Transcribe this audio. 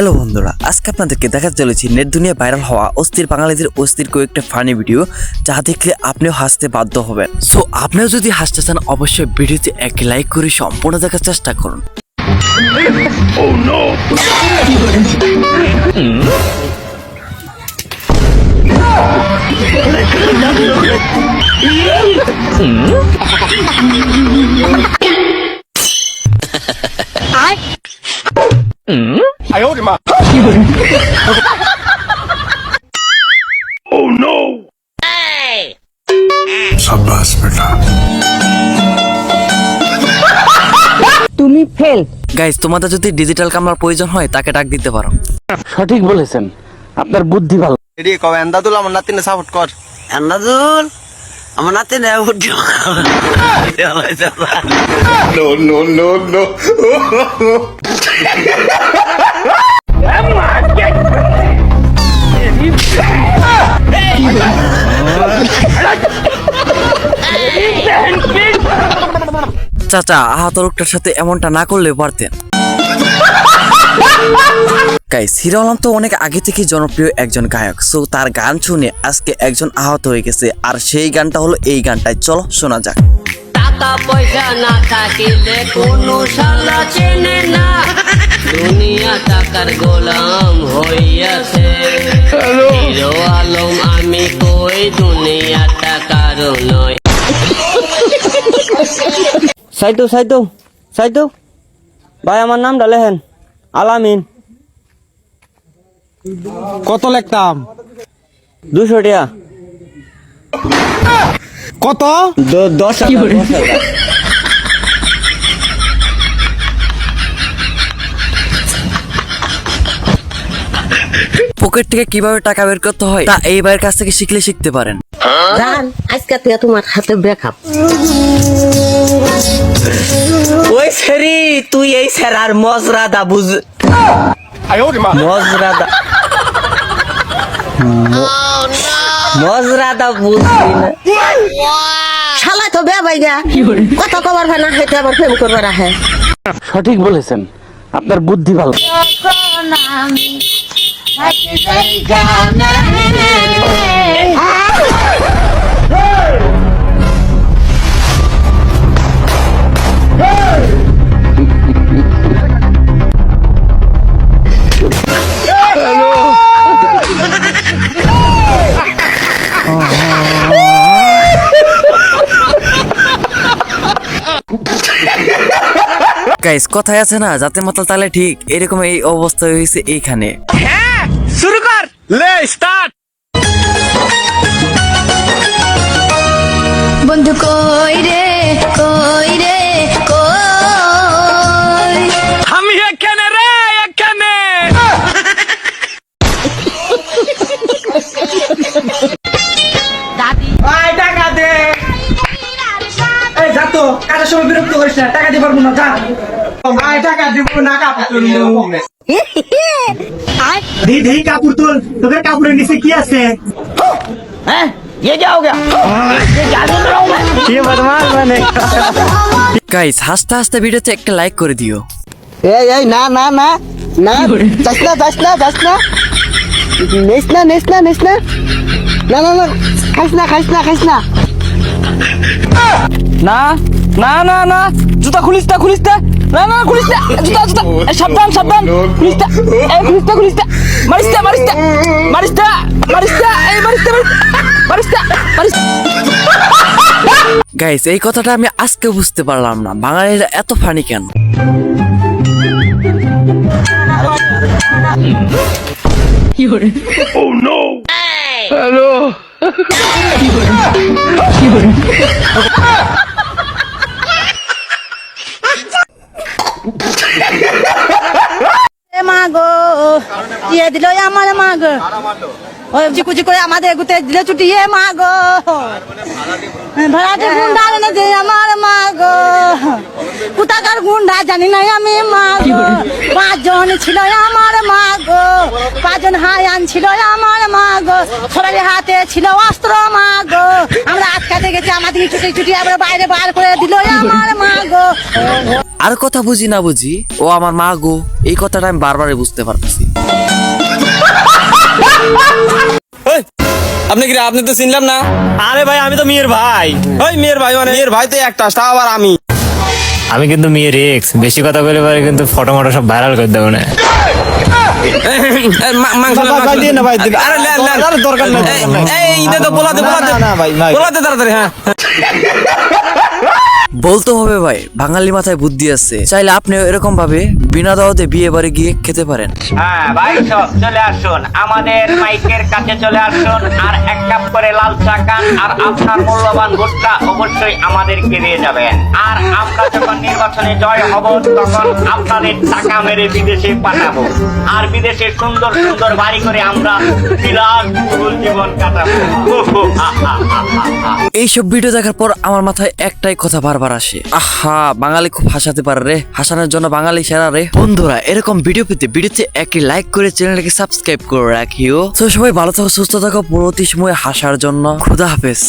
Hello বন্ধুরা, আজকে আপনাদেরকে দেখা চলেছি নেট দুনিয়া ভাইরাল হওয়া অস্থির বাঙালিদের অস্থির কয়েকটা ফানি ভিডিও যা দেখলে আপনিও হাসতে বাধ্য হবেন। সো আপনিও যদি হাসতে চান, অবশ্যই ভিডিওতে এক লাইক করে সম্পূর্ণ দেখার চেষ্টা করুন। शाबाश बेटा তুমি ফেল গাইজ তোমাদের যদি ডিজিটাল কামলার প্রয়োজন হয় তাকে ডাক দিতে পারো সঠিক বলেছেন আপনার বুদ্ধি ভালো এডি কবে এন্দাদুল আমার নাতিনে সাপোর্ট কর এন্দাজুল আমার নাতি নেয় উঠি চাচা আহত লোকটার সাথে এমনটা না করলে পারতেন। গাইস হিরো আলম তো অনেক আগে থেকে জনপ্রিয় একজন গায়ক। সো তার গান শুনে আজকে একজন আহত হয়ে গেছে। আর সেই গানটা হলো এই গানটাই চলো শোনা যাক। টাকা পয়সা না থাকিলে কোনো শালা চেনে না। দুনিয়া টাকার গোলাম হইয়াছে। হিরো আলম আমি কই দুনিয়া টাকার নয় সাইতো সাইতো সাইতো। ভাই আমার নামটা লেহেন আলামিন। কত লিখতাম? দুশো টিয়া কত? দশ পকেট থেকে কীভাবে টাকা বের করতে হয় তা এই ভাইয়ের কাছ থেকে শিখলে শিখতে পারেন। জান আজকে থেকে তোমার হাতে ব্রেকআপ ওই সেরি তুই এই সেরার মজরাদা বুঝ মজরাদা মজরাদা বুঝবি না শালা তো বে কত কবার ভাই না হেঁটে আবার প্রেম করবার আহে সঠিক বলেছেন আপনার বুদ্ধি ভালো গাইস কথায় আছে না যাতে মাতাল তালে ঠিক এরকম এই অবস্থা হয়েছে এইখানে। বন্ধু কই রে কই রে কই? আমি এখানে রে এখানে। আয় টাকা দে। এই যা তো কাজের সময় বিরক্ত করিস না টাকা দিতে পারব না যা। টাকা দিব না কাপড় তুল দি দি কাপড় তুল তোদের কাপড়ের নিচে কি আছে গাইস হাসতে হাসতে ভিডিওতে একটা লাইক করে দিও এই এই না না না না যাস না যাস না যাস না নিস না নিস না নিস না না না না খাইস না খাইস না খাইস না না না না না জুতা খুলিস না খুলিস না না না খুলিস না। জুতা জুতা। সাবধান সাবধান। খুলিস না। এই খুলিস না খুলিস না। মারিস না মারিস না। মারিস না মারিস না। এই মারিস না মারিস না। মারিস গাইস এই কথাটা আমি আজকে বুঝতে পারলাম না। বাঙালিরা এত ফানি কেন? মাগো দিয়ে দিল আমার মাগো ওই চিকুচি করে আমাদের এগুতে দিলে ছুটিয়ে মা গো। ভাড়াতে গুন্ডা এনে দে আমার মা গো। কোথাকার গুন্ডা জানি না আমি, মা গো। পাঁচজন ছিল আমার মা গো। পাঁচজন হায়ান ছিল আমার মা গো। সবাই হাতে ছিল অস্ত্র, মা গো। আমরা আটকাতে গেছি, আমাদের ছুটি ছুটি আমরা বাইরে বার করে দিল আমার মা গো। আর কথা বুঝি না বুঝি, ও আমার মা গো। এই কথাটা আমি বারবারই বুঝতে পারতেছি। আপনি কি আপনি তো চিনলাম না? আরে ভাই আমি তো মেয়ের ভাই। ওই মেয়ের ভাই মানে? মেয়ের ভাই তো একটা তাও আবার আমি। আমি কিন্তু মেয়ের এক্স বেশি কথা বলে পারে কিন্তু ফটো মটো সব ভাইরাল করে দেবো না। দরকার নাই, এই, তো পোলাতে পোলাতে। পোলাতে তাড়াতাড়ি হ্যাঁ। বলতে হবে ভাই বাঙালি মাথায় বুদ্ধি আছে। চাইলে আপনিও এরকম ভাবে বিনা দাওয়াতে বিয়ে বাড়ি গিয়ে খেতে পারেন। হ্যাঁ ভাই সব চলে আসুন। আমাদের মাইকের কাছে চলে আসুন। আর এক কাপ করে লাল চা খান আর আপনার মূল্যবান ভোটটা অবশ্যই আমাদেরকে দিয়ে যাবেন। আর আমরা যখন নির্বাচনে জয় হব তখন আপনাদের টাকা মেরে বিদেশে পাঠাবো। আর বিদেশে সুন্দর সুন্দর বাড়ি করে আমরা বিলাস জীবন কাটাবো। এইসব ভিডিও দেখার পর আমার মাথায় একটাই কথা বারবার আসে। আহা, বাঙালি খুব হাসাতে পারে রে। হাসানোর জন্য বাঙালি সেরা রে। বন্ধুরা, এরকম ভিডিও পেতে ভিডিওতে একটি লাইক করে চ্যানেলটাকে সাবস্ক্রাইব করে রাখিও। তো সবাই ভালো থাকো, সুস্থ থাকো। পরবর্তী সময় হাসার জন্য খুদা হাফেজ।